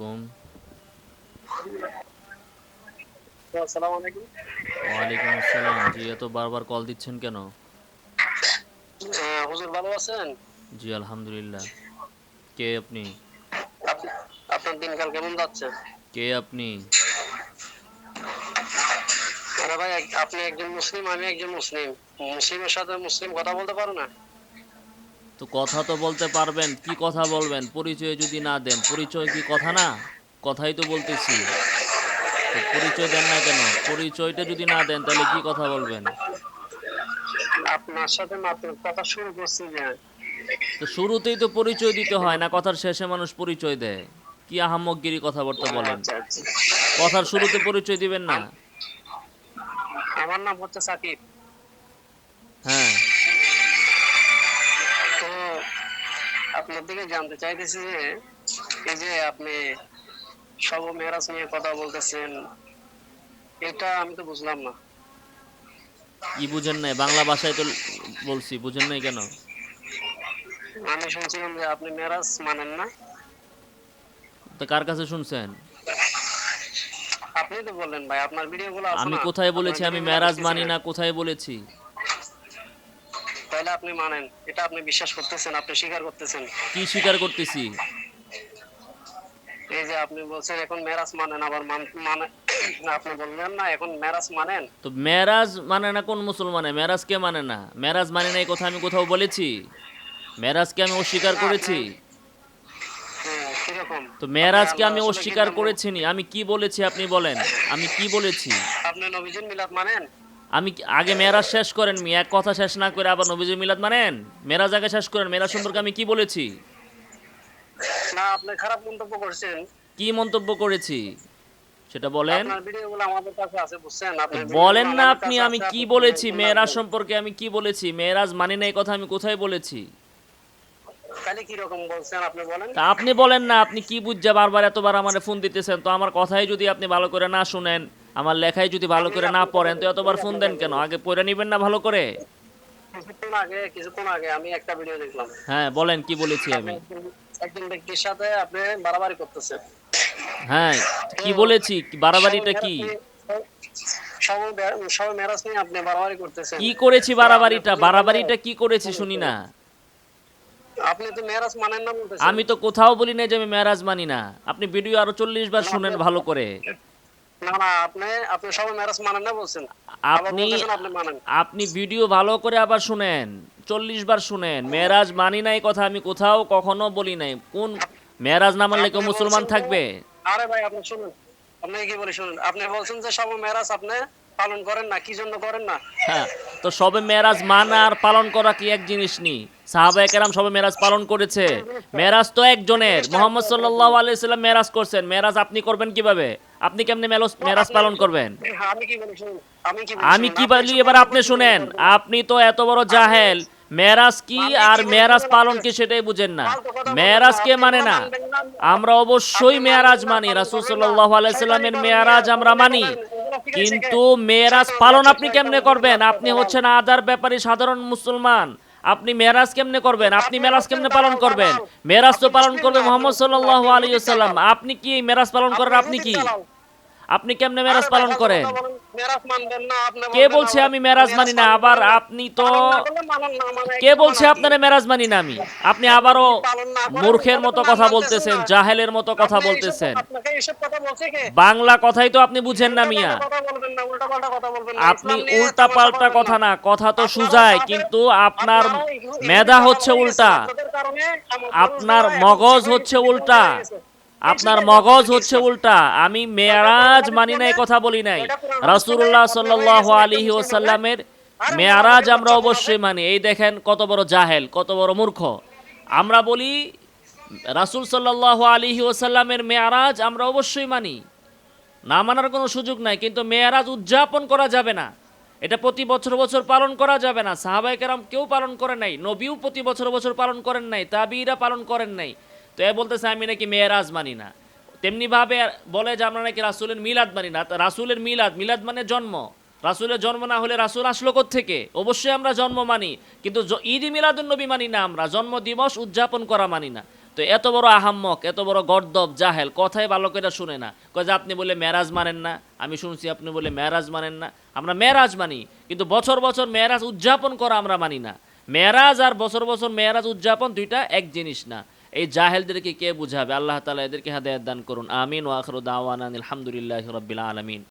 আলাইকুম। আসসালামু আলাইকুম ওয়ালাইকুম আসসালাম। জি এত বারবার কল দিচ্ছেন কেন? হুজুর ভালো আছেন? জি আলহামদুলিল্লাহ। কে আপনি? আপনার দিনকাল কেমন যাচ্ছে? কে আপনি? আরে ভাই আপনি একজন মুসলিম আমি একজন মুসলিম। মুসলিমের সাথে মুসলিম কথা বলতে পারো না? তো কথা তো বলতে পারবেন কি কথা বলবেন? পরিচয় যদি না দেন পরিচয় কি কথা না? কথাই তো বলতেছি। পরিচয় দেন না কেন? পরিচয়টা যদি না দেন তাহলে কি কথা বলবেন? আপনার সাথে মাত্র কথা শুরু করছি তো শুরুতেই তো পরিচয় দিতে হয় না কথার শেষে মানুষ পরিচয় দেয়। কি আহাম্মকগিরি কথাবার্তা বলেন? আচ্ছা, আচ্ছা। কথার শুরুতে পরিচয় দিবেন না? আমার নাম হচ্ছে সাকিব। আপনার দিকে জানতে চাইতেছি যে এই যে আপনি সব নিয়ে কথা বলতেছেন এটা আমি তো বুঝলাম না। কি বুঝেন নাই বাংলা ভাষায় তো বলছি বুঝেন নাই কেন? আমি শুনছিলাম যে আপনি মেরাজ মানেন না। তো কার কাছে শুনছেন? আপনি তো বললেন ভাই আপনার ভিডিও গুলো আমি কোথায় বলেছি আমি মেরাজ মানি না কোথায় বলেছি? তাহলে আপনি মানেন এটা আপনি বিশ্বাস করতেছেন আপনি স্বীকার করতেছেন। কি স্বীকার করতেছি? এই যে আপনি বলছেন এখন মেরাজ মানেন আবার মানে আপনি বললেন না এখন মেরাজ মানেন? তো মেরাজ মানে না কোন মুসলমানে? মেরাজ কে মানে না? মেরাজ মানে না এই কথা আমি কোথাও বলেছি? মেরাজকে আমি অস্বীকার করেছি? হ্যাঁ তো মেরাজকে আমি অস্বীকার করেছি নি আমি কি বলেছি আপনি বলেন? আমি কি বলেছি? আপনি নবীজির মিলাদ মানেন? আমি আগে মেরাজ শেষ করেন মি এক কথা শেষ না করে আবার নবীজি মিলাদ মানেন? মেরাজ আগে শেষ করেন মেরাজ সম্পর্কে আমি কি বলেছি? না আপনি খারাপ মন্তব্য করছেন। কি মন্তব্য করেছি? সেটা বলেন। আপনার ভিডিও আমাদের কাছে আছে বুঝছেন? তো বলেন না আপনি আমি কি বলেছি মেয়েরাজ সম্পর্কে আমি কি বলেছি মেয়েরাজ মানি না এই কথা আমি কোথায় বলেছি? তাহলে কি রকম বলছেন আপনি বলেন? তা আপনি বলেন না আপনি কি বুঝছে বারবার এতবার আমার ফোন দিতেছেন? তো আমার কথাই যদি আপনি ভালো করে না শুনেন আমার লেখাই যদি ভালো করে না পড়েন তো এতবার ফোন দেন কেন? আগে পড়ে নিবেন না ভালো করে? কিছুক্ষণ আগে কিছুক্ষণ আগে আমি একটা ভিডিও দেখলাম। হ্যাঁ বলেন কি বলেছি আমি? একজন ব্যক্তির সাথে আপনি বাড়াবাড়ি করতেছেন। হ্যাঁ কি বলেছি? বাড়াবাড়িটা কি? সব সব মেরাজ নিয়ে আপনি বাড়াবাড়ি করতেছেন। কি করেছি বাড়াবাড়িটা? বাড়াবাড়িটা কি করেছি শুনি না। আপনি তো মেরাজ মানেন না বলতেছেন। আমি তো কোথাও বলি না যে আমি মেরাজ মানি না। আপনি ভিডিও আরও চল্লিশ বার শুনেন ভালো করে। না না আপনি আপনি সব মেরাজ মানেন না বলছেন। আপনি আপনি ভিডিও ভালো করে আবার শুনেন চল্লিশ বার শুনেন। মেরাজ মানি নাই কথা আমি কোথাও কখনো বলি নাই। কোন মেরাজ না মানলে কেউ মুসলমান থাকবে? আরে ভাই আপনি শুনুন আপনি কি বলে শুনুন আপনি বলছেন যে সব মেরাজ আপনি পালন করেন না কি জন্য করেন না? হ্যাঁ তো সবে মেরাজ মানা আর পালন করা কি এক জিনিস নি? সাহাবা একরাম সবে মেরাজ পালন করেছে। মেরাজ তো একজনের। মোহাম্মদ সাল্লাহ আলাইসাল্লাম মেরাজ করছেন। মেরাজ আপনি করবেন কীভাবে? আপনি কেমনে মেরাজ পালন করবেন? হ্যাঁ, আমি কি বলি এবার আপনি শুনেন আপনি তো এত বড় জাহেল। মেরাজ কি আর মেরাজ পালন কি সেটাই বুঝেন না। মেরাজ কে মানে না? আমরা অবশ্যই মেয়ারাজ মানি রাসূল সাল্লাল্লাহু আলাইহি সাল্লামের মেয়ারাজ আমরা মানি। কিন্তু মেরাজ পালন আপনি কেমনে করবেন? আপনি হচ্ছেন আদার ব্যাপারী সাধারণ মুসলমান। আপনি মেরাজ কেমনে করবেন? আপনি মেরাজ কেমনে পালন করবেন? মেরাজ তো পালন করবে মোহাম্মদ সাল্লাল্লাহু আলাইহি সাল্লাম আপনি কি মেরাজ পালন করেন? আপনি কি? আপনি কেমনে মেরাজ পালন করেন? কে বলছে আমি মেরাজ মানি না? আবার আপনি তো মানে কে বলছে। আপনারা মেরাজ মানি না আমি? আপনি আবারও মূর্খের মতো কথা বলতেছেন জাহেলের মতো কথা বলতেছেন। বাংলা কথাই তো আপনি বুঝেন না মিয়া। আপনি উল্টা পাল্টা কথা না কথা তো সুজায় কিন্তু আপনার মেধা হচ্ছে উল্টা। আপনার মগজ হচ্ছে উল্টা। আপনার মগজ হচ্ছে উল্টা। আমি মেয়ারাজ মানি নাই, কথা বলি নাই। রাসূলুল্লাহ সাল্লাল্লাহু আলাইহি ওয়াসাল্লামের মেয়ারাজ আমরা অবশ্যই মানি। এই দেখেন কত বড় জাহেল, কত বড় মূর্খ। আমরা বলি, রাসূল সাল্লাল্লাহু আলাইহি ওয়াসাল্লামের মেয়ারাজ আমরা অবশ্যই মানি। না মানার কোনো সুযোগ নাই, কিন্তু মেয়ারাজ উদযাপন করা যাবে না। এটা প্রতি বছর বছর পালন করা যাবে না। সাহাবাই কেউ পালন করে নাই, নবীও প্রতি বছর বছর পালন করেন নাই, তাবিরা পালন করেন নাই। তো এ বলতেছে, আমি নাকি মেয়েরাজ মানি না। তেমনিভাবে বলে যে, আমরা নাকি রাসুলের মিলাদ মানি না। রাসুলের মিলাদ মিলাদ মানে জন্ম। রাসুলের জন্ম না হলে রাসুল আসলো থেকে অবশ্যই আমরা জন্ম মানি, কিন্তু ঈদ মিলাদুন নবী মানি না আমরা। জন্ম দিবস উদযাপন করা মানি না। তো এত বড় আহাম্মক, এত বড় গর্দব জাহেল, কথাই ভালো করে শুনে না। যে, আপনি বলে মেরাজ মানেন না। আমি শুনছি, আপনি বলে মেরাজ মানেন না। আমরা মেরাজ মানি, কিন্তু বছর বছর মেরাজ উদযাপন করা আমরা মানি না। মেরাজ আর বছর বছর মেরাজ উদযাপন দুইটা এক জিনিস না। এই জাহেলদেরকে কে বুঝাবে? আল্লাহ তালা এদেরকে হাদায়াত দান করুন। আমিন। ওয়াখর দাওয়ান আলহামদুলিল্লাহ রবিল আলমিন।